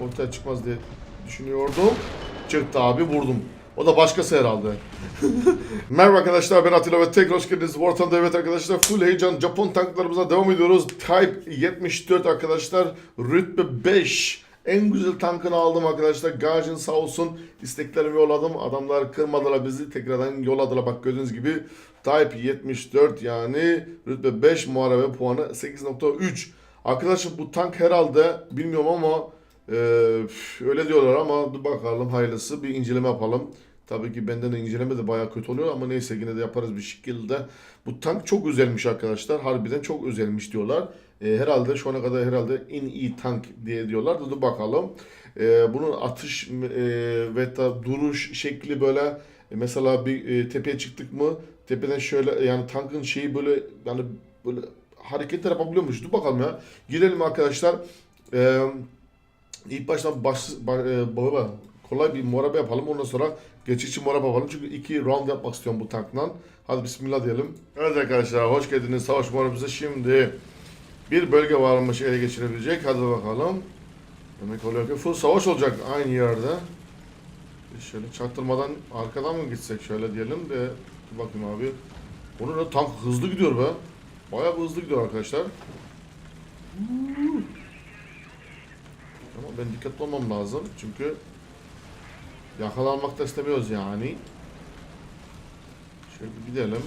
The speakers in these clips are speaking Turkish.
ortaya çıkmaz diye düşünüyordum. Çıktı abi vurdum. O da başkası herhalde. Merhaba arkadaşlar ben Atilla ve tekrar hoş geldiniz. Bu ortamda evet arkadaşlar full heyecan Japon tanklarımıza devam ediyoruz. Type 74 arkadaşlar rütbe 5. En güzel tankını aldım arkadaşlar. Gajin sağ olsun isteklerimi yolladım. Adamlar kırmadılar bizi. Tekrardan yolladılar. Bak gördüğünüz gibi Type 74 yani rütbe 5 muharebe puanı 8.3. Arkadaşlar bu tank herhalde bilmiyorum ama e, öyle diyorlar ama bakalım hayırlısı bir inceleme yapalım. Tabii ki benden de inceleme de bayağı kötü oluyor ama neyse yine de yaparız bir şekilde. Bu tank çok özelmiş arkadaşlar. Harbiden çok özelmiş diyorlar. E, herhalde şu ana kadar herhalde en iyi tank diye diyorlar. Dur bakalım. E, bunun atış e, ve da duruş şekli böyle e, mesela bir e, tepeye çıktık mı tepeden şöyle yani tankın şeyi böyle yani böyle hareketler yapabiliyormuş. Dur bakalım ya. Girelim arkadaşlar. Eee İlk baştan baş, ba- e, kolay bir morabe yapalım. Ondan sonra geçici morabe yapalım. Çünkü iki round yapmak istiyorum bu tankla. Hadi bismillah diyelim. Evet arkadaşlar hoş geldiniz savaş morabemize. Şimdi bir bölge varmış ele geçirebilecek. Hadi bakalım. Demek oluyor ki full savaş olacak aynı yerde. Şöyle çaktırmadan arkadan mı gitsek şöyle diyelim de dur bakayım abi. Onun da tank hızlı gidiyor be. Bayağı hızlı gidiyor arkadaşlar. Ama ben dikkatli olmam lazım çünkü yakalanmak da istemiyoruz yani. Şöyle bir gidelim.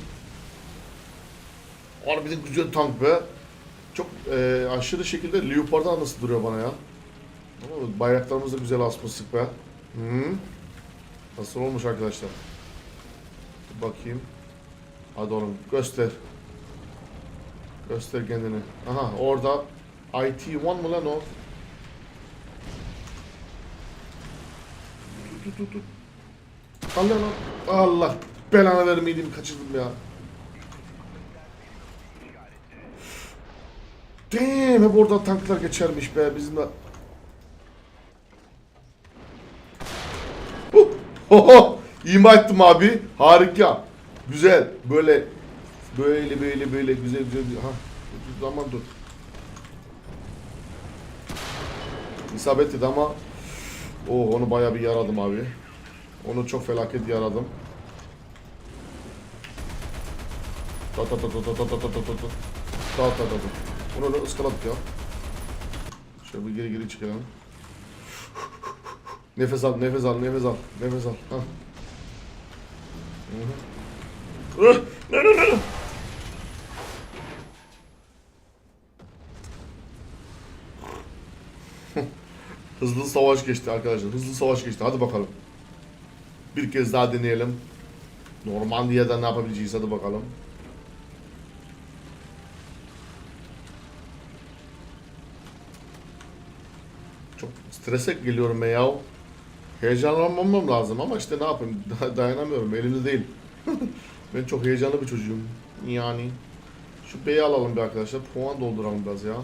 Harbiden güzel tank be. Çok e, aşırı şekilde Leopard'dan nasıl duruyor bana ya. Ama bayraklarımız da güzel asmıştık be. Hı. Nasıl olmuş arkadaşlar? Bir bakayım. Hadi oğlum göster. Göster kendini. Aha orada IT-1 mı lan o? Tut tut tut. Allah lan. Allah belanı vermeydim kaçırdım ya. Damn hep oradan tanklar geçermiş be bizim de. Huh! Oho! İma ettim abi. Harika. Güzel. Böyle böyle böyle böyle güzel güzel. Ha. Zaman dur. İsabet ama Oh onu bayağı bir yaradım abi. Onu çok felaket yaradım. Ta ta ta ta ta ta ta ta ta ta ta ta ta ta Onu da ıskaladık ya. Şöyle bir geri geri çıkalım. Nefes al, nefes al, nefes al, nefes al. Ha. Hı hı. Ne ne ne? Hızlı savaş geçti arkadaşlar. Hızlı savaş geçti. Hadi bakalım. Bir kez daha deneyelim. Normandiya'da ne yapabileceğiz hadi bakalım. Çok strese geliyorum ya. Heyecanlanmamam lazım ama işte ne yapayım dayanamıyorum elimde değil. ben çok heyecanlı bir çocuğum. Yani. Şu beyi alalım bir arkadaşlar. Puan dolduralım biraz ya.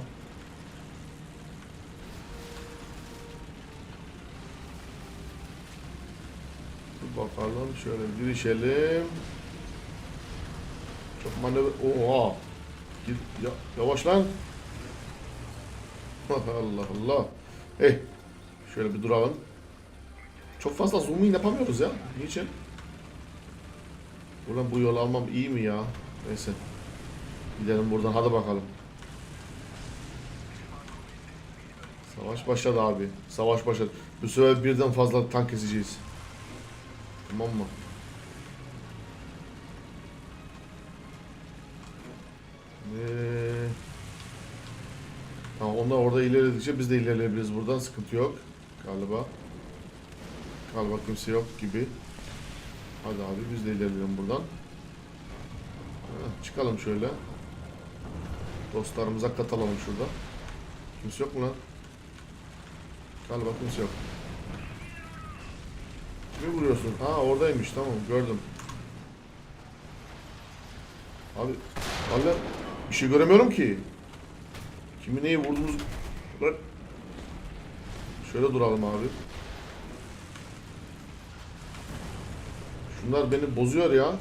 Dur bakalım şöyle girişelim. Çok manevra... Oha! Gir, ya, yavaş lan. Allah Allah. Hey. Şöyle bir duralım. Çok fazla zoom yapamıyoruz ya. Niçin? Buradan bu yolu almam iyi mi ya? Neyse. Gidelim buradan hadi bakalım. Savaş başladı abi. Savaş başladı. Bu sefer birden fazla tank keseceğiz. Tamam mı? Ee, tamam onlar orada ilerledikçe biz de ilerleyebiliriz buradan sıkıntı yok galiba. Galiba kimse yok gibi. Hadi abi biz de ilerleyelim buradan. Heh, çıkalım şöyle. Dostlarımıza katılalım şurada. Kimse yok mu lan? Galiba kimse yok. Kimi vuruyorsun? Ha oradaymış tamam gördüm. Abi valla bir şey göremiyorum ki. Kimi neyi vurdunuz? Şöyle duralım abi. Şunlar beni bozuyor ya.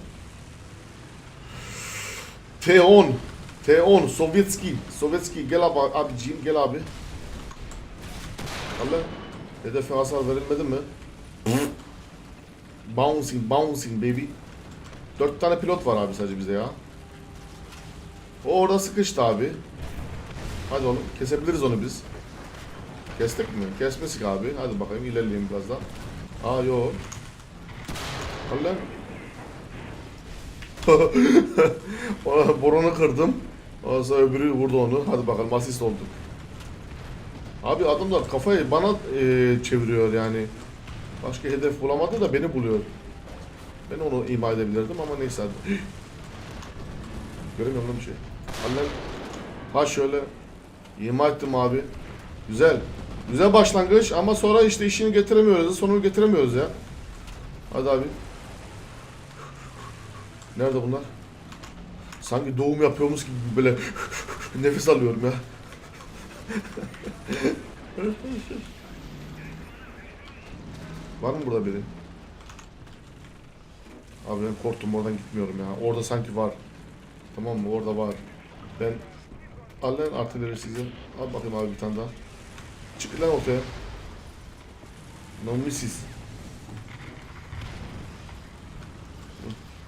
T10 T10 Sovyetski Sovyetski gel abi abiciğim gel abi. Allah Hedefe hasar verilmedi mi? Bouncing, bouncing baby. Dört tane pilot var abi sadece bize ya. O orada sıkıştı abi. Hadi oğlum kesebiliriz onu biz. Kestik mi? Kesmesik abi. Hadi bakayım ilerleyelim biraz. Aa yo. Al lan. Ona Boronu kırdım. Ondan öbürü vurdu onu. Hadi bakalım asist olduk. Abi adamlar kafayı bana e, çeviriyor yani. Başka hedef bulamadı da beni buluyor. Ben onu ima edebilirdim ama neyse. Göremiyorum lan bir şey. Annem ha şöyle ima ettim abi. Güzel. Güzel başlangıç ama sonra işte işini getiremiyoruz. Sonunu getiremiyoruz ya. Hadi abi. Nerede bunlar? Sanki doğum yapıyormuş gibi böyle nefes alıyorum ya. Var mı burada biri? Abi ben korktum oradan gitmiyorum ya. Orada sanki var. Tamam mı? Orada var. Ben al lan artileri sizi. Al bakayım abi bir tane daha. Çık lan ortaya. No missis.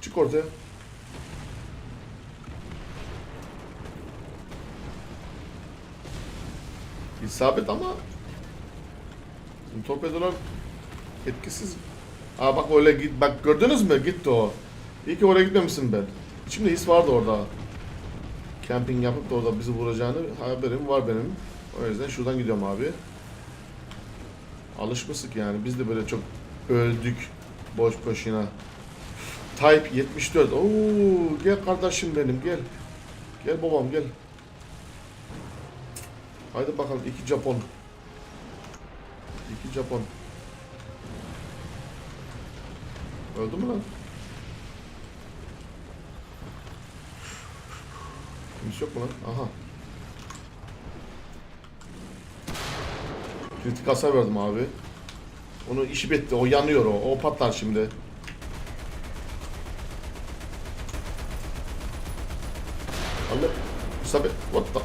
Çık ortaya. İsabet ama torpedolar etkisiz. Aa bak öyle git bak gördünüz mü gitti o. İyi ki oraya gitmemişsin ben. İçimde his vardı orada. Camping yapıp da orada bizi vuracağını haberim var benim. O yüzden şuradan gidiyorum abi. Alışmışık yani. Biz de böyle çok öldük boş boşuna. Type 74. Oo gel kardeşim benim gel. Gel babam gel. Haydi bakalım iki Japon. İki Japon. Öldü mü lan? Kimse yok mu lan? Aha. Kritik hasar verdim abi. Onu işi bitti. O yanıyor o. O patlar şimdi. Allah. İsabet. What the?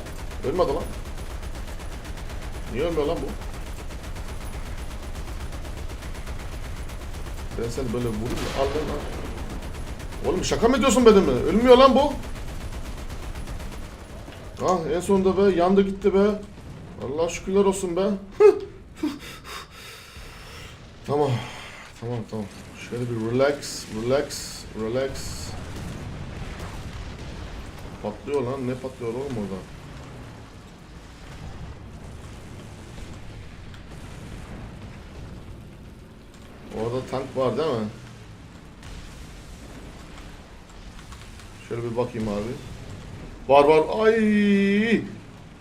Ölmedi lan. Niye ölmüyor lan bu? Ben seni böyle vurayım al lan. Oğlum şaka mı ediyorsun benimle? Ölmüyor lan bu. Ah en sonunda be yandı gitti be. Allah şükürler olsun be. tamam. Tamam tamam. Şöyle bir relax, relax, relax. Patlıyor lan. Ne patlıyor oğlum orada? Orada tank var değil mi? Şöyle bir bakayım abi. Var var. Ay!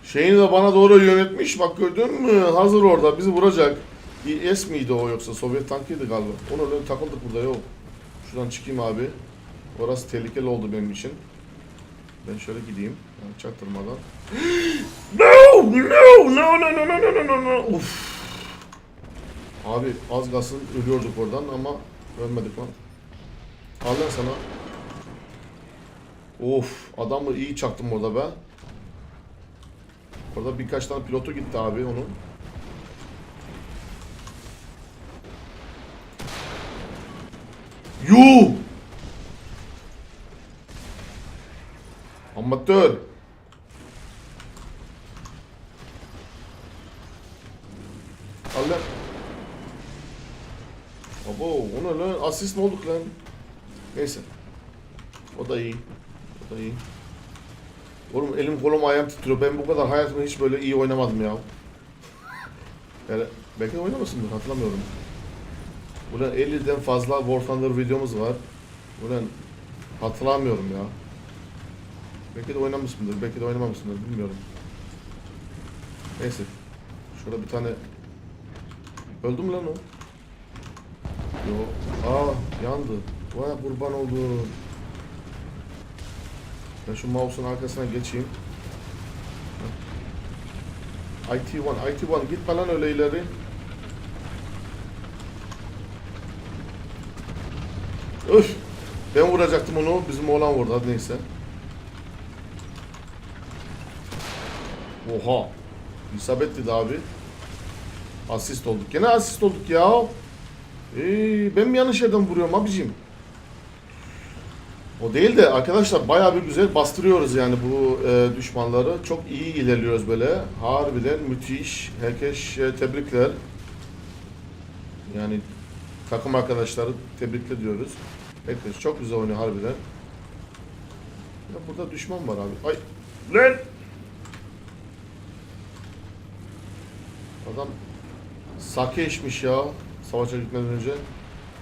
Şeyini de bana doğru yönetmiş. Bak gördün mü? Hazır orada. Bizi vuracak. İS miydi o yoksa? Sovyet tankıydı galiba. Onu öyle takıldık burada yok. Şuradan çıkayım abi. Orası tehlikeli oldu benim için. Ben şöyle gideyim. Yani çaktırmadan. no! No! No! No! No! No! No! No! Of! Abi az kalsın ölüyorduk oradan ama ölmedik lan. Al lan sana. Of adamı iyi çaktım orada be. Orada birkaç tane pilotu gitti abi onun. Yuh! Amatör. Al lan. Abo o ne lan? Asist mi olduk lan? Neyse. O da iyi. O da iyi. Oğlum elim kolum ayağım titriyor. Ben bu kadar hayatımda hiç böyle iyi oynamadım ya. Yani belki de oynamasındır hatırlamıyorum. Ulan 50'den fazla War Thunder videomuz var. Ulan hatırlamıyorum ya. Belki de oynamışsındır, belki de oynamamışsındır bilmiyorum. Neyse. Şurada bir tane... Öldü mü lan o? Yo. Aa yandı. Vay kurban oldum. Ben şu mouse'un arkasına geçeyim. Heh. IT1, IT1 gitme lan öyle ileri. Öf. Ben vuracaktım onu. Bizim oğlan vurdu. Hadi neyse. Oha. İsabet dedi abi. Asist olduk. Gene asist olduk ya. Ee, ben mi yanlış yerden vuruyorum abicim? O değil de arkadaşlar bayağı bir güzel bastırıyoruz yani bu e, düşmanları. Çok iyi ilerliyoruz böyle. Harbiden müthiş. Herkes e, tebrikler. Yani takım arkadaşları tebrik ediyoruz. Herkes çok güzel oynuyor harbiden. Ya burada düşman var abi. Ay lan! Adam sake içmiş ya savaşa gitmeden önce.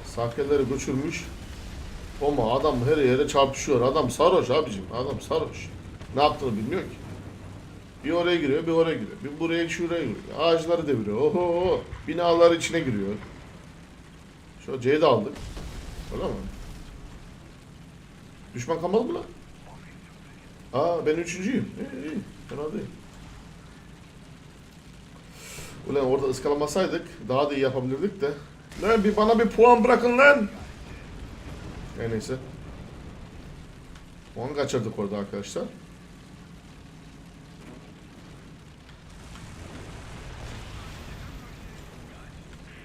Sakeleri götürmüş. Ama adam her yere çarpışıyor. Adam sarhoş abicim. Adam sarhoş. Ne yaptığını bilmiyor ki. Bir oraya giriyor, bir oraya giriyor. Bir buraya, şuraya giriyor. Ağaçları deviriyor. Oho, binalar içine giriyor. Şu C'yi de aldık. Öyle mi? Düşman kalmadı mı lan? Aa ben üçüncüyüm. İyi iyi. Fena değil. Ulan orada ıskalamasaydık daha da iyi yapabilirdik de. Lan bir bana bir puan bırakın lan. E neyse. Puan kaçırdık orada arkadaşlar.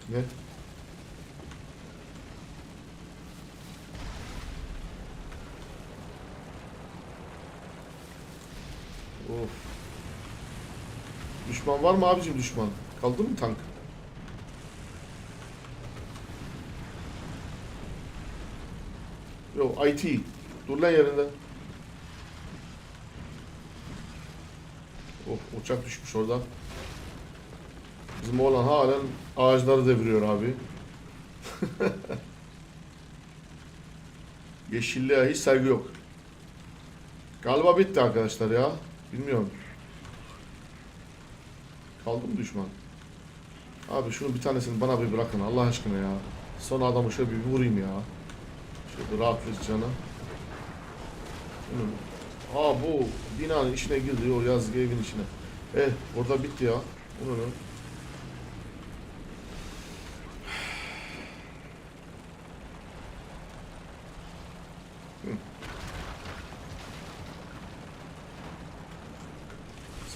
Ne? Of. Düşman var mı abicim düşman? Kaldı mı tank? Yok IT. Dur lan yerinde. Of uçak düşmüş orada. Bizim oğlan halen ağaçları deviriyor abi. Yeşilliğe hiç saygı yok. Galiba bitti arkadaşlar ya. Bilmiyorum. Kaldı mı düşman? Abi şunu bir tanesini bana bir bırakın Allah aşkına ya. Son adamı şöyle bir vurayım ya. Şöyle rahatlık canı. Aa bu binanın içine girdi o yazgı evin içine. Eh orada bitti ya. Onu ne?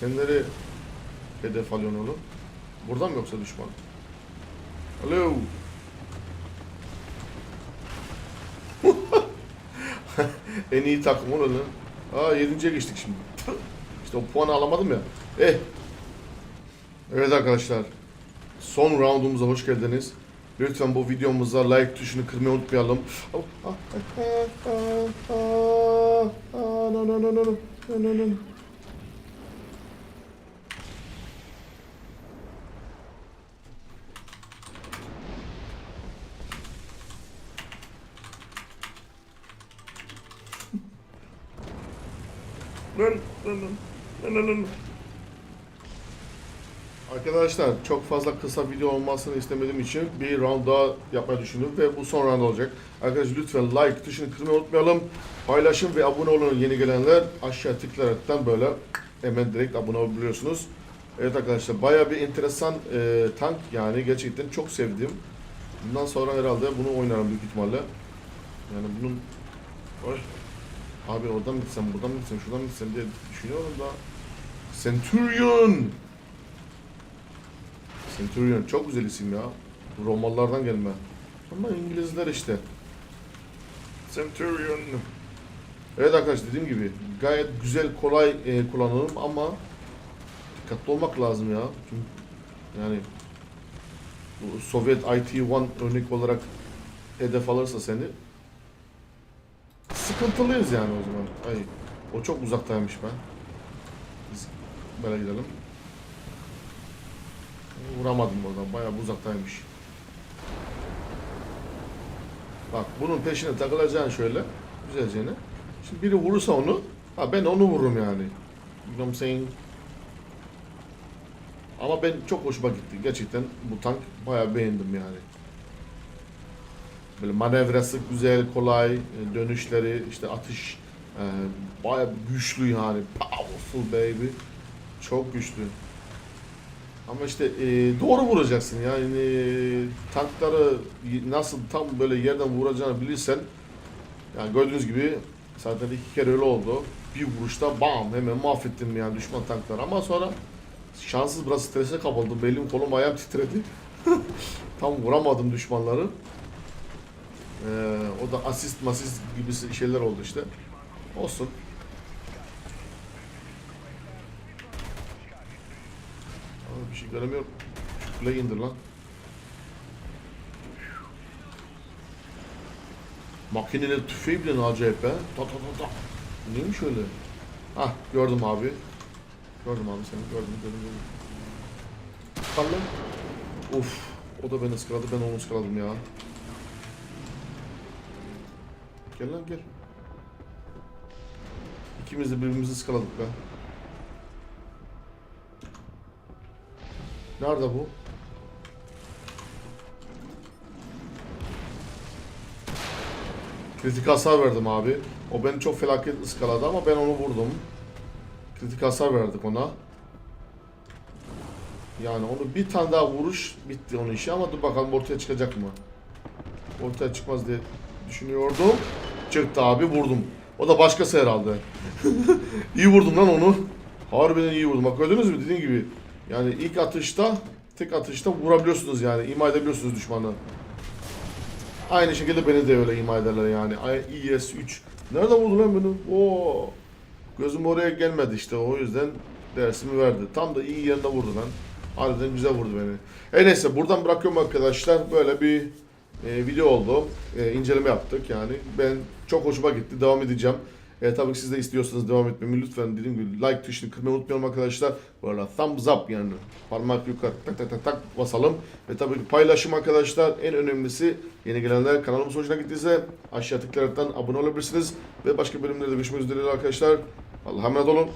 Sen nereye hedef alıyorsun oğlum? Buradan mı yoksa düşman? Alo. en iyi takım olur. Aa yedinciye geçtik şimdi. işte o puanı alamadım ya. Eh. Evet arkadaşlar. Son roundumuza hoş geldiniz. Lütfen bu videomuza like tuşunu kırmayı unutmayalım. No no no no no no no no. Lan, lan, lan, lan, lan. Arkadaşlar çok fazla kısa video olmasını istemediğim için bir round daha yapmayı düşündüm ve bu son round olacak. Arkadaşlar lütfen like tuşunu kırmayı unutmayalım. Paylaşın ve abone olun yeni gelenler. Aşağı tıklayaraktan böyle hemen direkt abone olabiliyorsunuz. Evet arkadaşlar baya bir enteresan e, tank yani gerçekten çok sevdim. Bundan sonra herhalde bunu oynarım büyük ihtimalle. Yani bunun... Oy. Abi oradan mı gitsem, buradan mı gitsem, şuradan mı gitsem diye düşünüyorum da. Centurion! Centurion çok güzel isim ya. Romalılardan gelme. Ama İngilizler işte. Centurion. Evet arkadaşlar dediğim gibi gayet güzel kolay e, kullanılım ama dikkatli olmak lazım ya. Çünkü yani bu Sovyet IT-1 örnek olarak hedef alırsa seni sıkıntılıyız yani o zaman. Ay, o çok uzaktaymış ben. Biz böyle gidelim. Vuramadım oradan. Bayağı uzaktaymış. Bak bunun peşine takılacaksın şöyle. Güzelce. Şimdi biri vurursa onu. Ha ben onu vururum yani. You know? Ama ben çok hoşuma gitti. Gerçekten bu tank bayağı beğendim yani. Böyle manevrası güzel, kolay, e, dönüşleri, işte atış e, bayağı güçlü yani. Powerful baby. Çok güçlü. Ama işte e, doğru vuracaksın yani e, tankları nasıl tam böyle yerden vuracağını bilirsen yani gördüğünüz gibi zaten iki kere öyle oldu. Bir vuruşta bam hemen mahvettim yani düşman tankları ama sonra şanssız biraz strese kapıldım. Belim kolum ayağım titredi. Tam vuramadım düşmanları. Ee, o da asist masist gibi şeyler oldu işte. Olsun. Abi bir şey göremiyorum. Kule indir lan. Makineyle tüfeği bile acayip be. Ta ta ta ta. Neymiş öyle? Hah gördüm abi. Gördüm abi seni gördüm gördüm gördüm. Kal lan. Uf. O da beni ıskaladı ben onu ıskaladım ya. Gel lan gel. İkimiz de birbirimizi ıskaladık be. Nerede bu? Kritik hasar verdim abi. O beni çok felaket ıskaladı ama ben onu vurdum. Kritik hasar verdik ona. Yani onu bir tane daha vuruş bitti onun işi ama dur bakalım ortaya çıkacak mı? Ortaya çıkmaz diye düşünüyordum. Çıktı abi vurdum. O da başkası herhalde. iyi vurdum lan onu. Harbiden iyi vurdum. Bak gördünüz mü dediğim gibi. Yani ilk atışta tek atışta vurabiliyorsunuz yani. ima edebiliyorsunuz düşmanı. Aynı şekilde beni de öyle ima ederler yani. Ay- IS 3. Nerede vurdu lan beni? Oo. Gözüm oraya gelmedi işte o yüzden dersimi verdi. Tam da iyi yerine vurdu lan. Harbiden güzel vurdu beni. E neyse buradan bırakıyorum arkadaşlar. Böyle bir e, video oldu. E, inceleme yaptık yani. Ben çok hoşuma gitti. Devam edeceğim. E, tabii ki siz de istiyorsanız devam etmemi lütfen dediğim gibi like tuşunu kırmayı unutmayalım arkadaşlar. Böyle thumbs up yani parmak yukarı tak tak tak tak basalım. Ve tabii ki paylaşım arkadaşlar. En önemlisi yeni gelenler kanalımız hoşuna gittiyse aşağı tıklayaraktan abone olabilirsiniz. Ve başka bölümlerde görüşmek üzere arkadaşlar. Allah'a emanet olun.